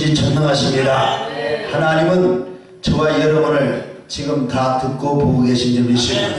천지천능하십니다. 하나님은 저와 여러분을 지금 다 듣고 보고 계신 줄 믿습니다.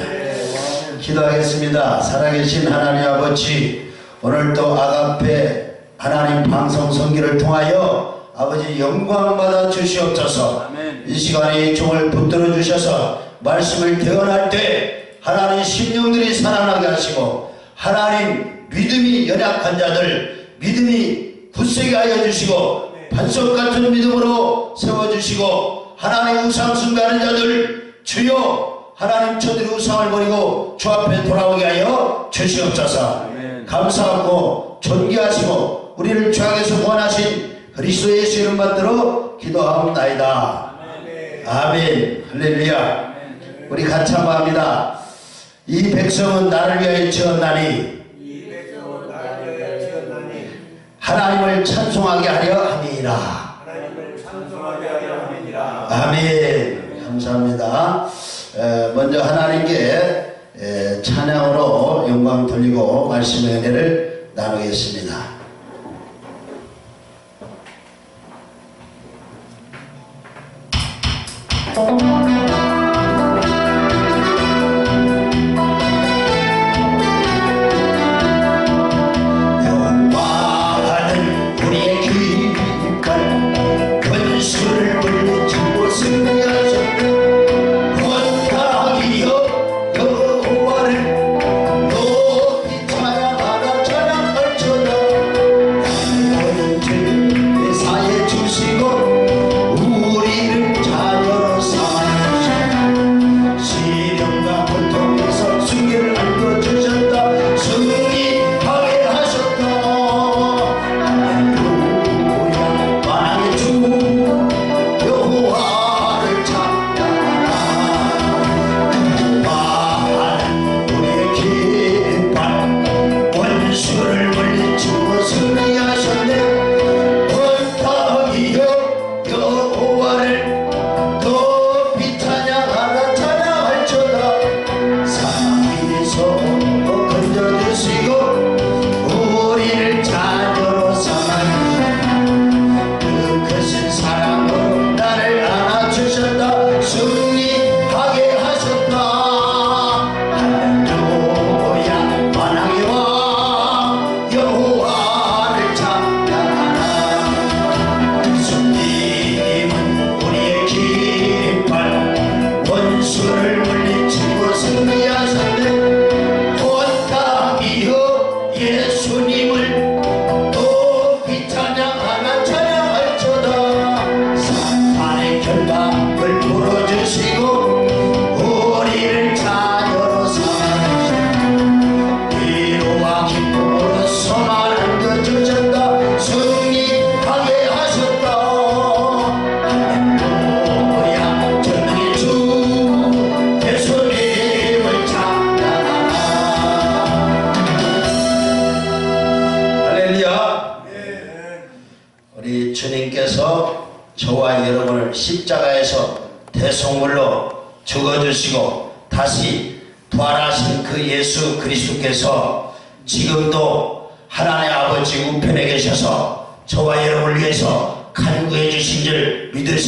기도하겠습니다. 살아계신 하나님 아버지 오늘도 아가페 하나님 방송 성기를 통하여 아버지 영광 받아 주시옵소서 이 시간에 종을 붙들어 주셔서 말씀을 대언할 때 하나님 심령들이 살아나게 하시고 하나님 믿음이 연약한 자들 믿음이 굳세게 하여 주시고 반석 같은 믿음으로 세워주시고 하나님 우상 숭배하는 자들 주여 하나님 저들이 우상을 버리고 주 앞에 돌아오게 하여 주시옵소서. 감사하고 존귀하시고 우리를 죄악에서 구원하신 그리스도 예수 이름 받들어 기도하옵나이다. 아멘. 할렐루야. 우리 같이 한번 합니다. 이 백성은 나를 위하여 지었나니 하나님을 찬송하게 하려 함이니라 하나님을 찬송하게 하려 함이니라. 아멘. 감사합니다. 에, 먼저 하나님께 에, 찬양으로 영광 돌리고 말씀의 은혜를 나누겠습니다. 영화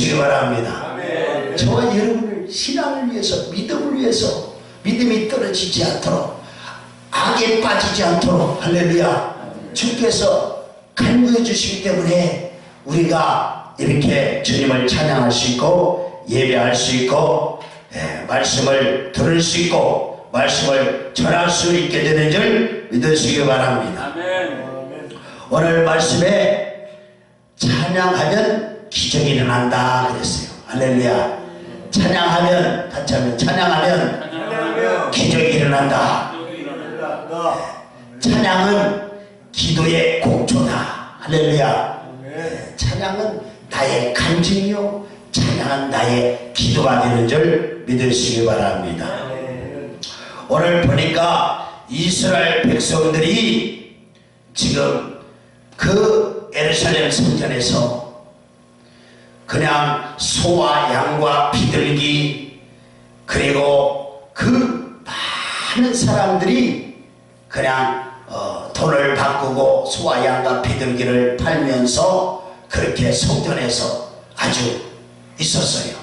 줄 믿으시기 바랍니다. 저와 여러분을 신앙을 위해서 믿음을 위해서 믿음이 떨어지지 않도록 악에 빠지지 않도록 할렐루야 주께서 간구해 주시기 때문에 우리가 이렇게 주님을 찬양할 수 있고 예배할 수 있고 예, 말씀을 들을 수 있고 말씀을 전할 수 있게 되는 줄 믿으시기 바랍니다 오늘 말씀에 찬양하면 기적이 일어난다 그랬어요 할렐루야 찬양하면 같이 하면 찬양하면 기적이 일어난다 일어난다. 찬양은 기도의 공초다. 할렐루야. 찬양은 나의 간증이요. 찬양은 나의 기도가 되는 줄 믿으시기 바랍니다. 오늘 보니까 이스라엘 백성들이 지금 그 에르살렘 성전에서 그냥 소와 양과 비둘기 그리고 그 많은 사람들이 그냥 어, 돈을 바꾸고 소와 양과 비둘기를 팔면서 그렇게 성전에서 아주 있었어요.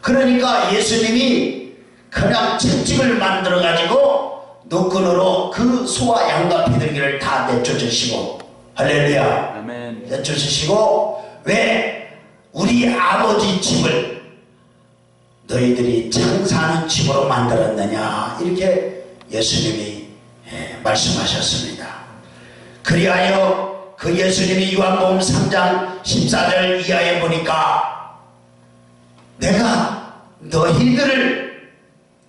그러니까 예수님이 그냥 채찍을 만들어 가지고 노끈으로 그 소와 양과 비둘기를 다 내쫓으시고 할렐루야 아멘. 내쫓으시고 왜 우리 아버지 집을 너희들이 장사하는 집으로 만들었느냐 이렇게 예수님이 예, 말씀하셨습니다. 그리하여 그 예수님이 요한복음 3장 14절 이하에 보니까 내가 너희들을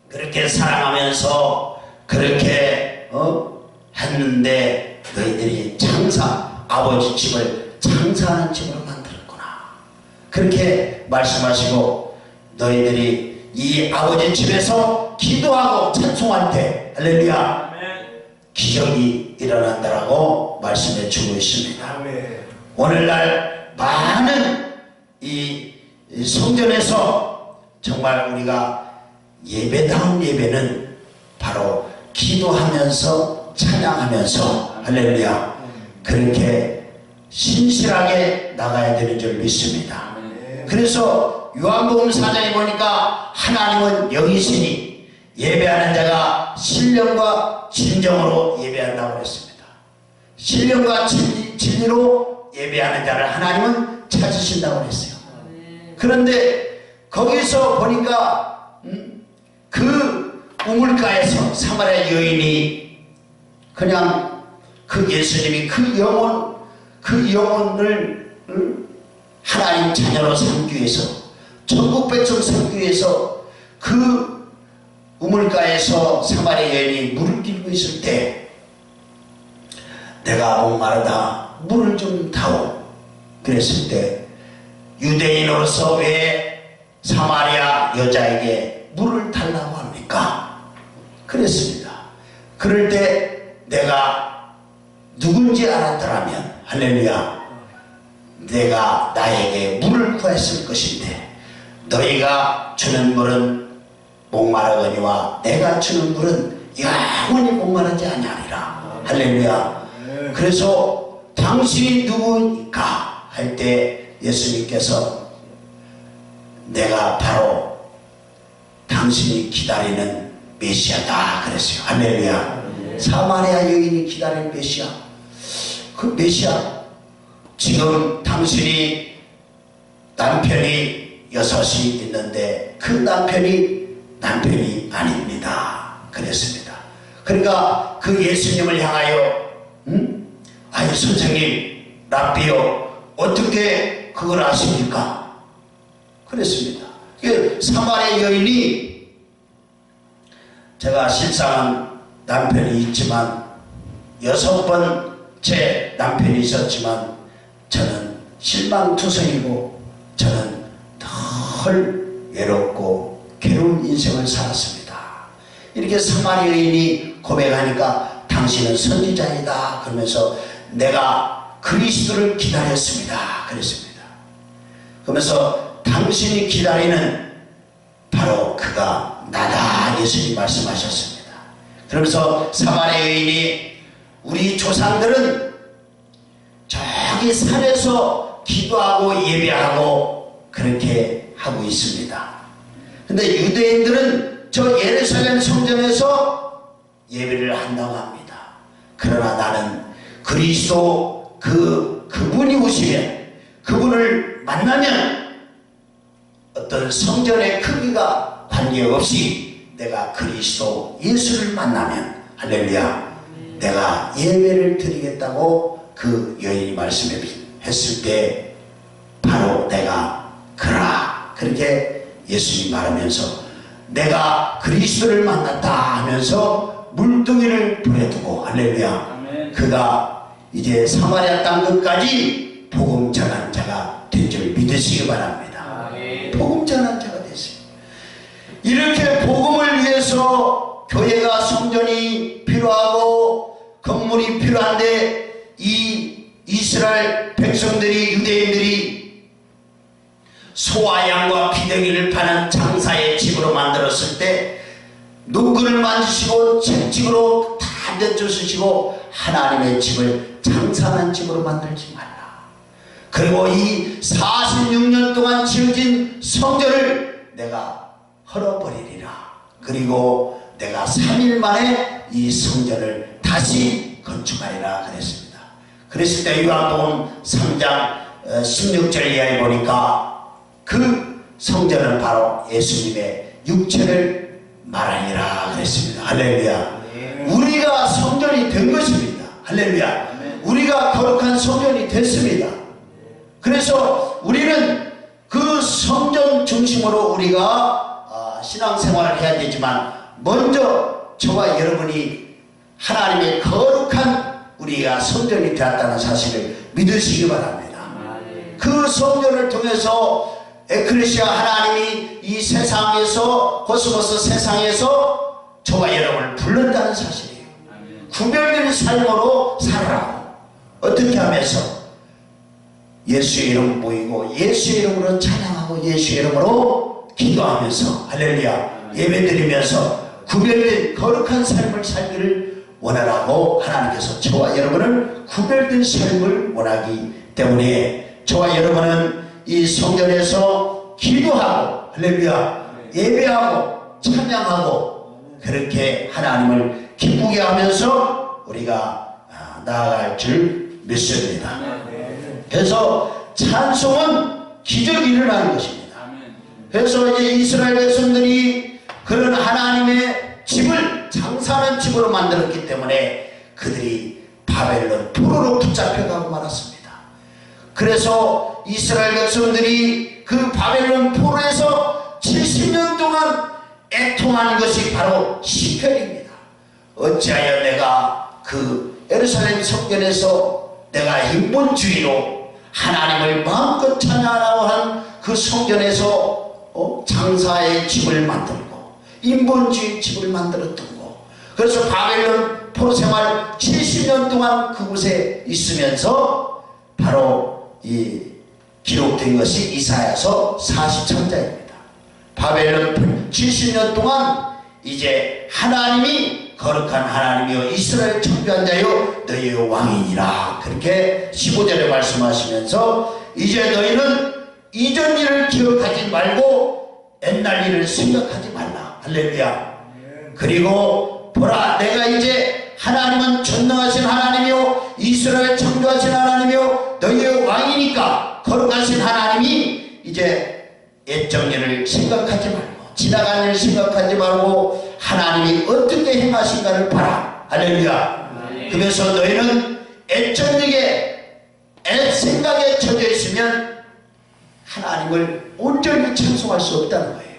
그렇게 사랑하면서 그렇게 어? 했는데 너희들이 장사 아버지 집을 장사하는 만들었구나 그렇게 말씀하시고 너희들이 이 아버지 집에서 기도하고 찬송할 때 할렐루야. 기적이 일어난다라고 말씀해 주고 있습니다. 오늘날 많은 이 성전에서 정말 우리가 예배다운 예배는 바로 기도하면서 찬양하면서 할렐루야 그렇게 신실하게 나가야 되는 줄 믿습니다. 그래서 요한복음 4장에 보니까 하나님은 영이시니 예배하는 자가 신령과 진정으로 예배한다고 그랬습니다. 신령과 진리, 진리로 예배하는 자를 하나님은 찾으신다고 그랬어요. 그런데 거기서 보니까 음, 그 우물가에서 사마리아 여인이 그냥 그 예수님이 그 영혼 그 영혼을 음, 하나님 자녀로 삼기 위해서 전국 백성 삼기 위해서 그 우물가에서 사마리아 여인이 물을 길고 있을 때 내가 목마르다 물을 좀 다오 그랬을 때 유대인으로서 왜 사마리아 여자에게 물을 달라고 합니까? 그랬습니다. 그럴 때 내가 누군지 알았더라면 할렐루야 내가 나에게 물을 구했을 것인데 너희가 주는 물은 목마르거니와 내가 주는 물은 영원히 목마르지 아니하리라. 할렐루야. 그래서 당신이 누구니까 할 때 예수님께서 내가 바로 당신이 기다리는 메시아다 그랬어요. 할렐루야. 사마리아 여인이 기다리는 메시아. 그 메시아 지금 당신이 남편이 여섯이 있는데 그 남편이 남편이 아닙니다. 그랬습니다. 그러니까 그 예수님을 향하여 음? 아유 선생님 랍비요 어떻게 그걸 아십니까? 그랬습니다. 그 사마리아 여인이 제가 실상은 남편이 있지만 여섯 번째 남편이 있었지만 저는 실망투성이고 저는 덜 외롭고 괴로운 인생을 살았습니다. 이렇게 사마리아 여인이 고백하니까 당신은 선지자이다 그러면서 내가 그리스도를 기다렸습니다. 그랬습니다. 그러면서 당신이 기다리는 바로 그가 나다 예수님 말씀하셨습니다. 그러면서 사마리아 여인이 우리 조상들은 저기 산에서 기도하고 예배하고 그렇게 하고 있습니다. 근데 유대인들은 저 예루살렘 성전에서 예배를 한다고 합니다. 그러나 나는 그리스도 그 그분이 오시면 그분을 만나면 어떤 성전의 크기가 관계없이 내가 그리스도 예수를 만나면 할렐루야 내가 예배를 드리겠다고 그 여인이 말씀했을 때 바로 내가 그라 그렇게 예수님 말하면서 내가 그리스도를 만났다 하면서 물동이를 보내두고 할렐루야. 그가 이제 사마리아 땅 끝까지 복음 전한 자가 된 줄 믿으시기 바랍니다. 복음 전한 자가 됐어요. 이렇게 복음을 위해서 교회가 성전이 필요하고 건물이 필요한데 이 이스라엘 백성들이 유대인들이 소와 양과 비둘기를 파는 장사의 집으로 만들었을 때 노끈을 만지시고 채찍으로 다 내쫓으시고 하나님의 집을 장사하는 집으로 만들지 말라. 그리고 이 46년 동안 지어진 성전을 내가 헐어버리리라. 그리고 내가 3일 만에 이 성전을 다시 건축하리라 그랬습니다. 그랬을 때 요한복음 3장 16절 이하에 보니까 그 성전은 바로 예수님의 육체를 말하니라 그랬습니다. 할렐루야. 우리가 성전이 된 것입니다. 할렐루야. 우리가 거룩한 성전이 됐습니다. 그래서 우리는 그 성전 중심으로 우리가 아, 신앙생활을 해야 되지만 먼저 저와 여러분이 하나님의 거룩한 우리가 성전이 되었다는 사실을 믿으시기 바랍니다. 그 성전을 통해서 에클레시아 하나님이 이 세상에서 코스모스 세상에서 저와 여러분을 불렀다는 사실이에요. 구별된 삶으로 살아라. 어떻게 하면서 예수의 이름 보이고 예수의 이름으로 찬양하고 예수의 이름으로 기도하면서 할렐루야 예배드리면서 구별된 거룩한 삶을 살기를 원하라고 하나님께서 저와 여러분을 구별된 삶을 원하기 때문에 저와 여러분은 이 성전에서 기도하고 할렐루야 예배하고 찬양하고 그렇게 하나님을 기쁘게 하면서 우리가 아, 나아갈 줄 믿습니다. 그래서 찬송은 기적이 일어나는 것입니다. 그래서 이제 이스라엘 백성들이 그런 하나님의 집을 장사하는 집으로 만들었기 때문에 그들이 바벨론 포로로 붙잡혀가고 말았습니다. 그래서 이스라엘 백성들이 그 바벨론 포로에서 70년 동안 애통한 것이 바로 시편입니다. 어찌하여 내가 그 예루살렘 성전에서 내가 인본주의로 하나님을 마음껏 찬양하라고 한 그 성전에서 어? 장사의 집을 만들고 인본주의 집을 만들었던 거 그래서 바벨론 포로 생활 70년 동안 그곳에 있으면서 바로 이 기록된 것이 이사야서 43장입니다. 바벨론 70년 동안 이제 하나님이 거룩한 하나님이요 이스라엘 청교한 자요 너희의 왕이니라. 그렇게 15절에 말씀하시면서 이제 너희는 이전 일을 기억하지 말고 옛날 일을 생각하지 말라. 할렐루야. 그리고 보라 내가 이제 하나님은 전능하신 하나님이요 이스라엘 창조하신 하나님이요 너희의 왕이니까 거룩하신 하나님이 이제 옛적 일을 생각하지 말고 지나간 일을 생각하지 말고 하나님이 어떻게 행하신가를 봐라. 할렐루야. 그래서 너희는 애적 일에 애 생각에 젖어 있으면 하나님을 온전히 찬송할 수 없다는 거예요.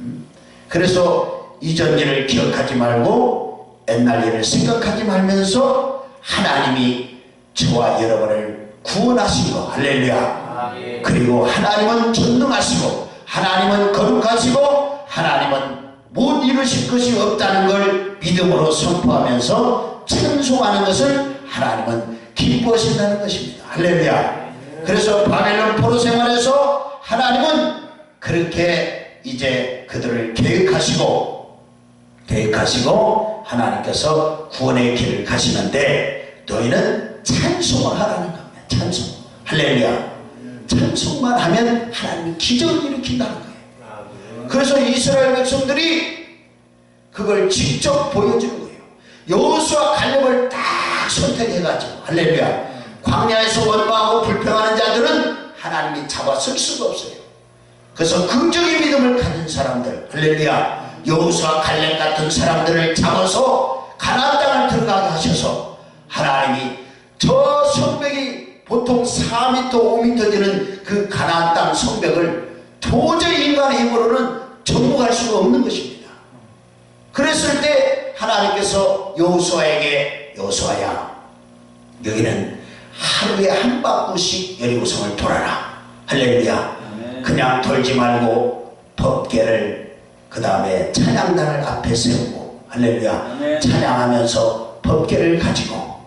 음? 그래서 이전 일을 기억하지 말고 옛날 일을 생각하지 말면서 하나님이 저와 여러분을 구원하신 거 할렐루야. 그리고 하나님은 전능하시고 하나님은 거룩하시고 하나님은 못 이루실 것이 없다는 걸 믿음으로 선포하면서 찬송하는 것을 하나님은 기뻐하신다는 것입니다. 할렐루야. 그래서 바벨론 포로 생활에서 하나님은 그렇게 이제 그들을 계획하시고 계획하시고 하나님께서 구원의 길을 가시는데 너희는 찬송을 하라는 겁니다. 찬송. 할렐루야. 찬송만 하면 하나님이 기적을 일으킨다는 거예요. 그래서 이스라엘 백성들이 그걸 직접 보여주는 거예요. 여호수아 갈렙을 딱 선택해가지고 할렐루야. 광야에서 원망하고 불평하는 자들은 하나님이 잡아 쓸 수가 없어요. 그래서 긍정의 믿음을 가진 사람들 할렐루야 여호수아 갈렙 같은 사람들을 잡아서 가나안 땅을 들어가게 하셔서 하나님이 저 성벽이 보통 4m 5m 되는 그 가나안 땅 성벽을 도저히 인간의 힘으로는 정복할 수가 없는 것입니다. 그랬을 때 하나님께서 여호수아에게 여호수아야 여기는 하루에 한 바퀴씩 여리고성을 돌아라. 할렐루야. 그냥 돌지 말고 법계를 그 다음에 찬양단을 앞에 세우고 할렐루야 아멘. 찬양하면서 법계를 가지고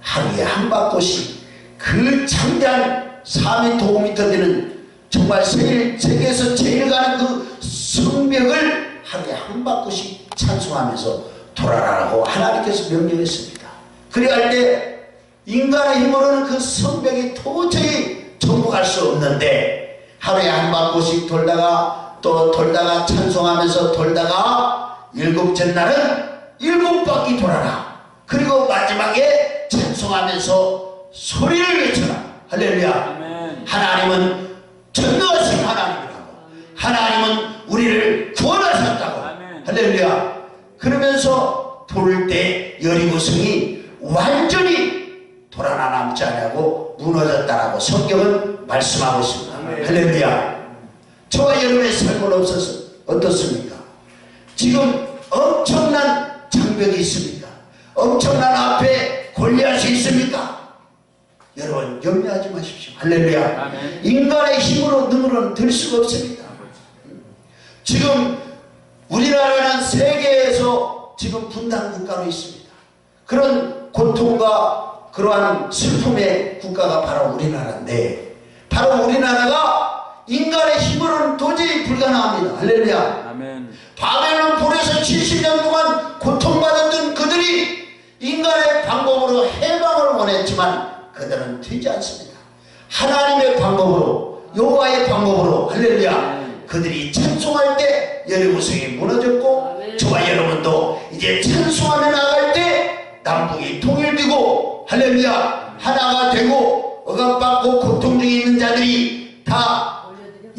하루에 한 바퀴씩 그 장대한 4m 5m 되는 정말 세계, 세계에서 제일 가는 그 성벽을 하루에 한 바퀴씩 찬송하면서 돌아라라고 하나님께서 명령했습니다. 그래야 할 때 인간의 힘으로는 그 성벽이 도저히 갈수 없는데 하루에 한 바퀴씩 돌다가 또 돌다가 찬송하면서 돌다가 일곱째 날은 일곱 바퀴 돌아라. 그리고 마지막에 찬송하면서 소리를 외쳐라. 할렐루야. 아멘. 하나님은 전능하신 하나님이라고. 하나님은 우리를 구원하셨다고. 아멘. 할렐루야. 그러면서 돌을 때 여리고성이 완전히 돌아남지 않고 무너졌다라고 성경은 말씀하고 있습니다. 아멘. 할렐루야. 저와 여러분의 삶은 없어서 어떻습니까? 지금 엄청난 장벽이 있습니까? 엄청난 앞에 골리앗이 있습니까? 여러분 염려하지 마십시오. 할렐루야. 아멘. 인간의 힘으로 능으로는 될 수가 없습니다. 지금 우리나라는 세계에서 지금 분단 국가로 있습니다. 그런 고통과 그러한 슬픔의 국가가 바로 우리나라인데 바로 우리나라가 인간의 힘으로는 도저히 불가능합니다. 할렐루야. 아멘. 바벨론 불에서 70년 동안 고통받았던 그들이 인간의 방법으로 해방을 원했지만 그들은 되지 않습니다. 하나님의 방법으로 여호와의 방법으로 할렐루야 그들이 찬송할 때 여리고성이 무너졌고 아멘. 저와 여러분도 이제 찬송하며 나갈 때 남북이 통일되고 할렐루야 하나가 되고 억압받고 고통 중에 있는 자들이 다.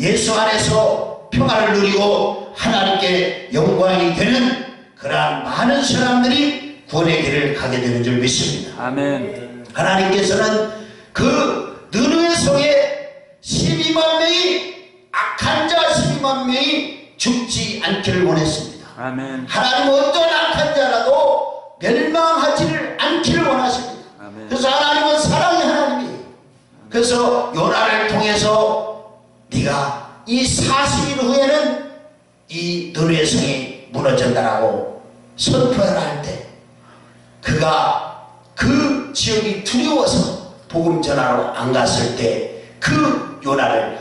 예수 안에서 평안을 누리고 하나님께 영광이 되는 그러한 많은 사람들이 구원의 길을 가게 되는 줄 믿습니다. 아멘. 하나님께서는 그 느누의 성에 12만 명이 악한 자 12만 명이 죽지 않기를 원했습니다. 아멘. 하나님은 어떤 악한 자라도 멸망하지를 않기를 원하십니다. 아멘. 그래서 하나님은 사랑의 하나님이에요. 그래서 요나를 통해서 네가 이 40일 후에는 이 너의 성이 무너진다라고 선포해라 할때 그가 그 지역이 두려워서 복음 전하러 안 갔을 때 그 요나를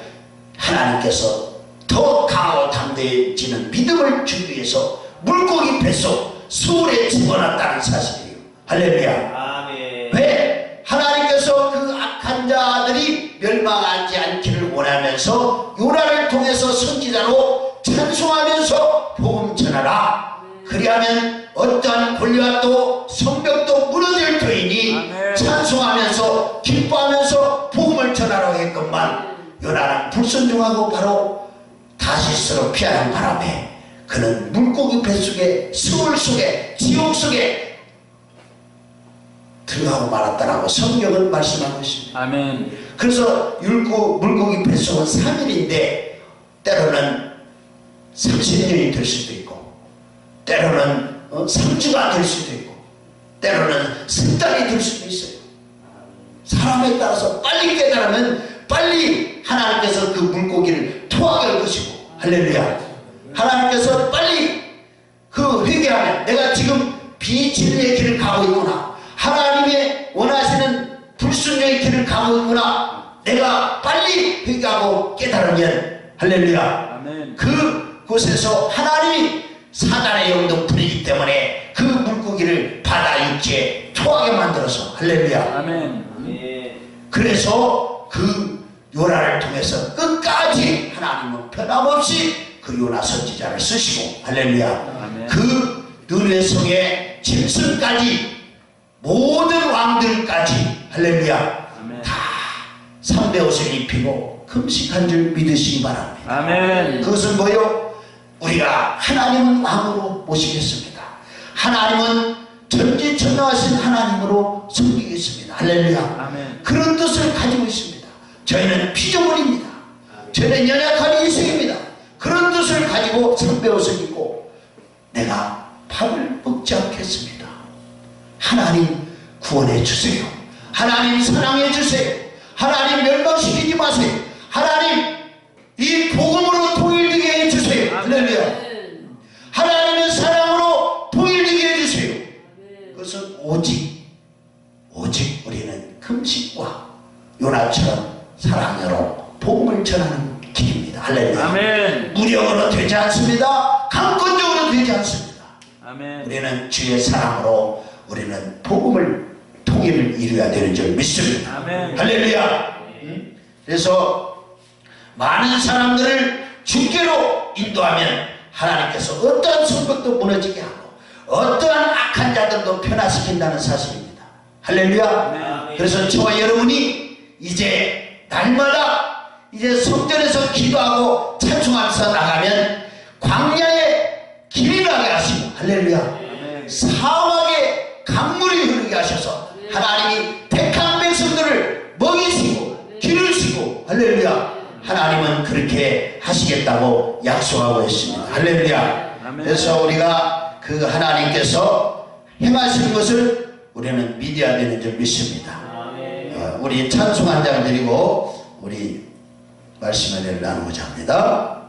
하나님께서 더 강하고 담대해지는 믿음을 주기 위해서 물고기 뱃속 수월에 집어넣었다는 사실이에요. 할렐루야. 아멘. 왜? 하나님께서 그 악한 자들이 멸망하지 않기 를 원하면서 요나를 통해서 선지자로 찬송하면서 복음 전하라. 그리하면 어떠한 골리앗도 성벽도 무너질 터이니. 찬송하면서 기뻐하면서 복음을 전하라고 했건만 요나는 불순종하고 바로 다시스로 피하는 바람에 그는 물고기 뱃속에 스물 속에 지옥 속에 들어가고 말았다라고 성경은 말씀하고 있습니다. 아멘. 그래서 율고 물고기 뱃속은 3일인데 때로는 30년이 될 수도 있고 때로는 어, 3주가 될 수도 있고 때로는 10달이 될 수도 있어요. 사람에 따라서 빨리 깨달으면 빨리 하나님께서 그 물고기를 토하게 할 것이고 할렐루야 하나님께서 빨리 그 회개하면 내가 지금 비진리의 길을 가고 있구나 하나님의 원하시는 불순종의 길을 가고 있구나 내가 빨리 회개하고 깨달으면 할렐루야 아멘. 그 곳에서 하나님이 사단의 부리기 때문에 그 물고기를 바다 육지에 토하게 만들어서 할렐루야 아멘. 아멘. 그래서 그 요나를 통해서 끝까지 하나님은 변함없이 그 요나 선지자를 쓰시고 할렐루야 아멘. 그 느의 성의 짐승까지 모든 왕들까지 할렐루야 아멘. 다 삼배 옷을 입히고 금식한 줄 믿으시기 바랍니다 아멘. 그것은 뭐요? 우리가 하나님은 왕으로 모시겠습니다. 하나님은 전지전능하신 하나님으로 섬기겠습니다. 할렐루야. 아멘. 그런 뜻을 가지고 있습니다. 저희는 피조물입니다. 저희는 연약한 인생입니다. 그런 뜻을 가지고 선배옷을 입고 내가 밥을 먹지 않겠습니다. 하나님 구원해 주세요. 하나님 사랑해 주세요. 하나님 멸망시키지 마세요. 하나님 이 복음으로 통일되게 해 주세요. 할렐루야. 하나님의 사랑으로 통일되게 해 주세요. 아멘. 그것은 오직 오직 우리는 금식과 요나처럼 사랑으로 복음을 전하는 길입니다. 할렐루야. 아멘. 무력으로 되지 않습니다. 강권적으로 되지 않습니다. 아멘. 우리는 주의 사랑으로 우리는 복음을 통일을 이루어야 되는 줄 믿습니다. 아멘. 할렐루야. 응? 그래서 많은 사람들을 주께로 인도하면 하나님께서 어떠한 성벽도 무너지게 하고 어떠한 악한 자들도 변화시킨다는 사실입니다. 할렐루야. 네. 그래서 저와 여러분이 이제 날마다 이제 성전에서 기도하고 찬송하면서 나가면 광야에 길이 나게 하시고 할렐루야. 사막에 강물이 흐르게 하셔서 하나님은 그렇게 하시겠다고 약속하고 있습니다. 할렐루야. 그래서 우리가 그 하나님께서 행하시는 것을 우리는 믿어야 되는 줄 믿습니다. 어, 우리 찬송 한 장 드리고 우리 말씀 은혜를 나누고자 합니다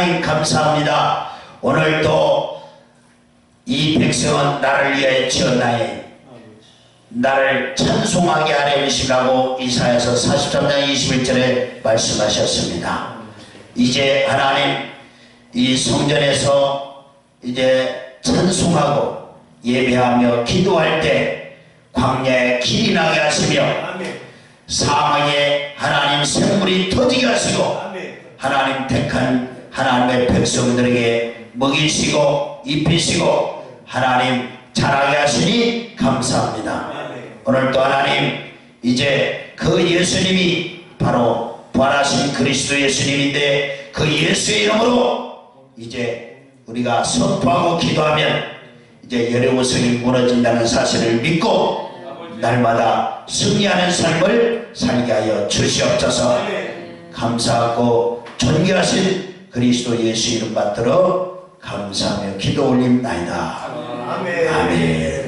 하나님 감사합니다 오늘도 이 백성은 나를 위하여 지었나에 나를 찬송하게 하려시라고 이사야서 43장 21절에 말씀하셨습니다 이제 하나님 이 성전에서 이제 찬송하고 예배하며 기도할 때 광야에 길이 나게 하시며. 사망에 하나님 생물이 터지게 하시고. 하나님 택한 하나님의 백성들에게 먹이시고 입히시고 하나님 자라게 하시니 감사합니다. 아멘. 오늘 또 하나님 이제 그 예수님이 바로 부활하신 그리스도 예수님인데 그 예수의 이름으로 이제 우리가 선포하고 기도하면 이제 여리고성이 무너진다는 사실을 믿고 날마다 승리하는 삶을 살게 하여 주시옵소서. 감사하고 존귀하신 그리스도 예수 이름 받들어 감사하며 기도 올립나이다 아멘. 아멘